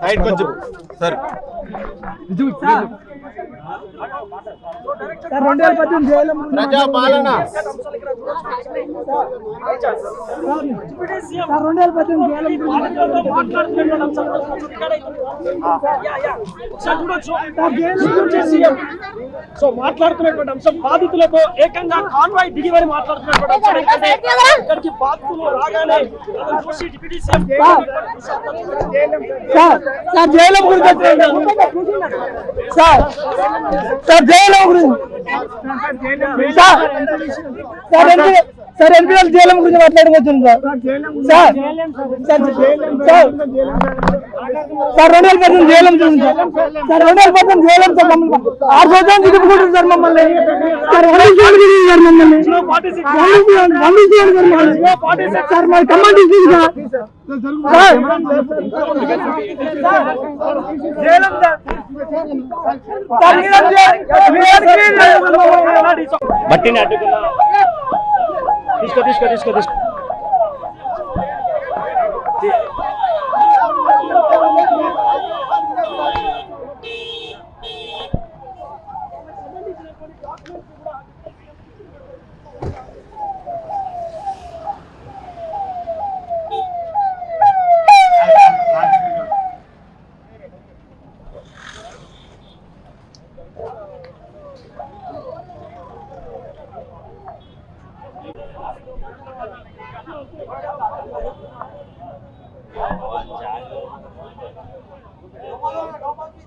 Side కొంచెం sir రెండు వేల పద్దెనిమిది జైలం ప్రజా పాలన సార్ రెండు వేల పద్దెనిమిది జైలం సో మాట్లాడుతున్నటువంటి అంశం బాధితులతో ఏకంగా కాన్వాయ్ దిగి మరి మాట్లాడుతున్నటువంటి అంశం ఇక్కడికి బాధితులు రాగానే చూసి డిప్యూటీ సీఎం సార్ సార్ జైలం గురించి. సార్ సార్ జైలం గురించి సార్ సార్ ఎన్పిఎల్ జైలం గురించి మాట్లాడుకోవచ్చు సార్. సార్ సార్ సార్ రెండు వేల పద్దెనిమిది జైలం గురించి సార్. రెండు వేల పద్దెనిమిది జైలం సార్ మమ్మల్ని ఆరు సంవత్సరాలు తిప్పుకుంటారు సార్ మమ్మల్ని. సార్ రెండు చేయాలి సార్ మమ్మల్ని. రెండు చేయాలి, సార్ మమ్మల్ని. సార్ మరి కమాండ్ ఇచ్చింది సార్. సార్ జైలం బట్టిని అడ్డుకున్నా. Disco, disco, disco, disco.